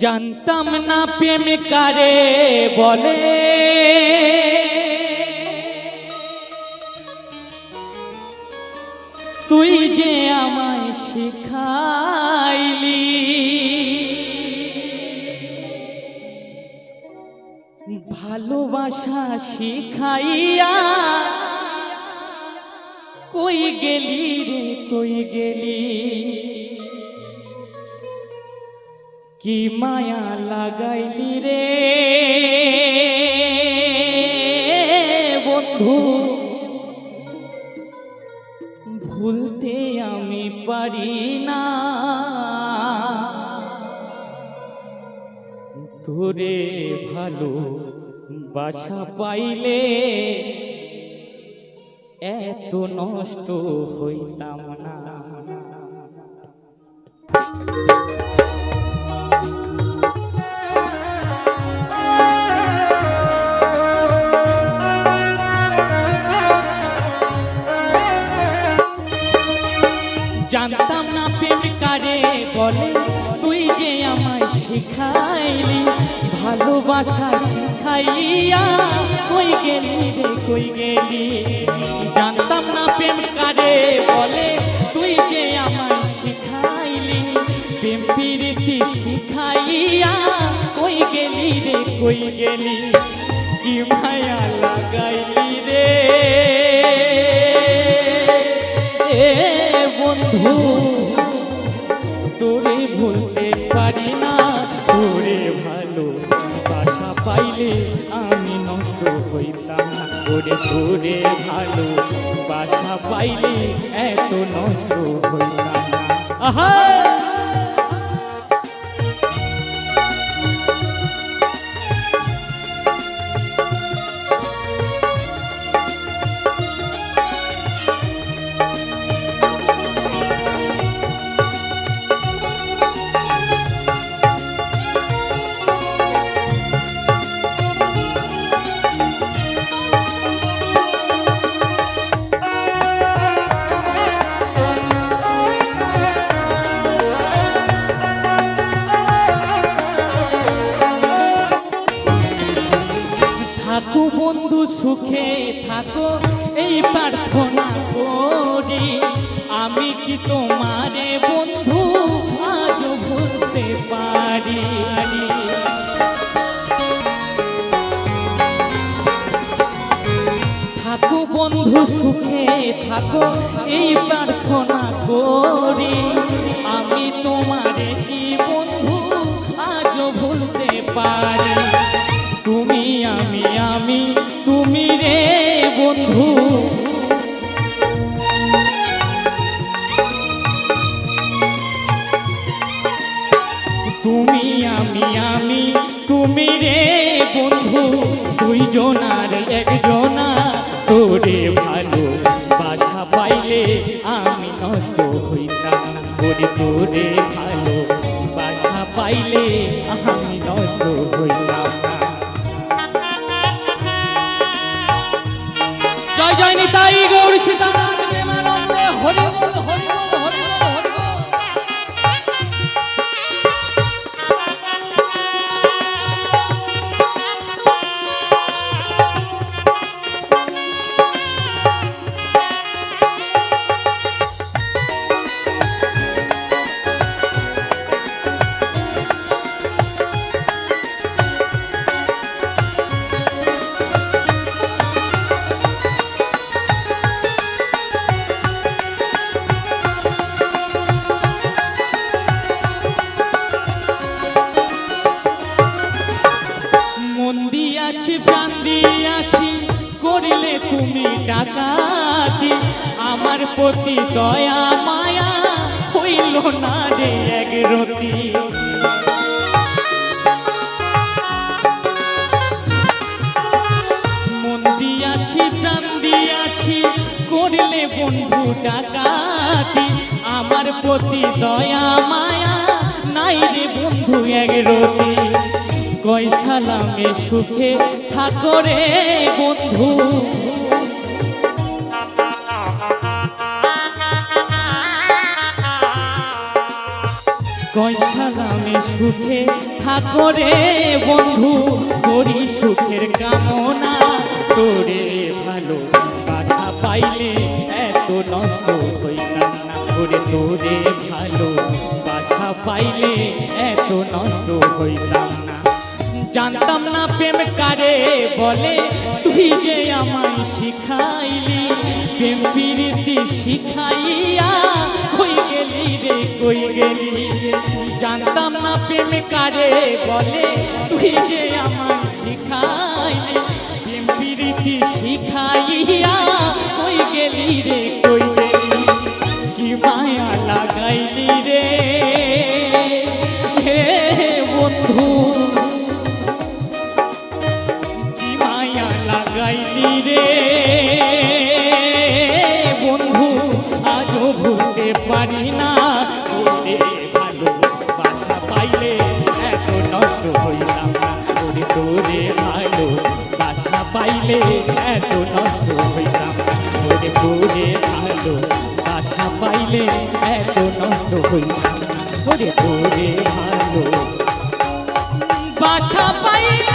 জানতাম না প্রেম কারে বলে। তুই যে আমায় শিখাইলি, ভালোবাসা শিখাইয়া কই গেলি রে, কই গেলি? কি মায়া লাগাইলি রে? বন্ধু, ভুলতে আমি পারি না। তোরে ভালো বাসা পাইলে এত নষ্ট হইতাম না। বলে, তুই যে আমায় শিখাইলি, ভালোবাসা শিখাইয়া কই গেলি রে, কই গেলি? জানতাম না প্রেম কারে বলে, তুই যে আমায় শিখাইলি, প্রেম প্রীতি শিখাইয়া কই গেলি রে, কই গেলি? কি মায়া লাগাইলি রে? বন্ধু হইতাম না ওরে তোরে ভালো বাসা পাইলে এত নষ্ট হইতাম না। আহা! সুখে থাকো, এই প্রার্থনা করি। আমি কি তোমারে বন্ধু আজ ভুলতে পারি থাকো বন্ধু, সুখে থাকো, এই প্রার্থনা করি। আমি তোমারে কি বন্ধু আজও ভুলতে পারি? তুমি আমি আমি আমি। তুমি রে বন্ধু, দুইজনার একজনা। তোরে ভালো বাসা পাইলে আমি নষ্ট হইতাম। তোরে ভালো বাসা পাইলে আমি দিয়াছি প্রাণ দিয়াছি করিলে তুমি ডাকাতি। আমার প্রতি দয়া, মায়া হইল না রে এক রতি। মন দিয়াছি, প্রাণ দিয়াছি, করিলে বন্ধু ডাকাতি। আমার প্রতি দয়া, মায়া নাই রে বন্ধু এক রতি। কয় সালামে সুখে থাকো রে বন্ধু। কয় সালামে সুখে থাকো রে বন্ধু। করি সুখের কামনা তোরে ভালো। বাসা পাইলে এত নষ্ট হইতাম না করে তোরে ভালো। বাসা পাইলে এত নষ্ট হইতাম জানতাম না প্রেম কারে বলে। তুই যে আমায় শিখাইলি, প্রেম প্রীতি শিখাইয়া কই গেলি রে, কই গেলি জানতাম না প্রেম কারে বলে। তুই যে আমায় শিখাইলি, প্রেম প্রীতি শিখাইয়া কই গেলি রে, কই গেলি কি মায়া লাগাইলি রে? ভুলতে পারি না ওরে ভালো বাসা পাইলে এত নষ্ট হইলাম না। তোরে ভালো বাসা পাইলে এত নষ্ট হইলাম না। তোরে ভালো বাসা পাইলে এত নষ্ট হইলাম না। তোরে ভালো বাসা পাইলে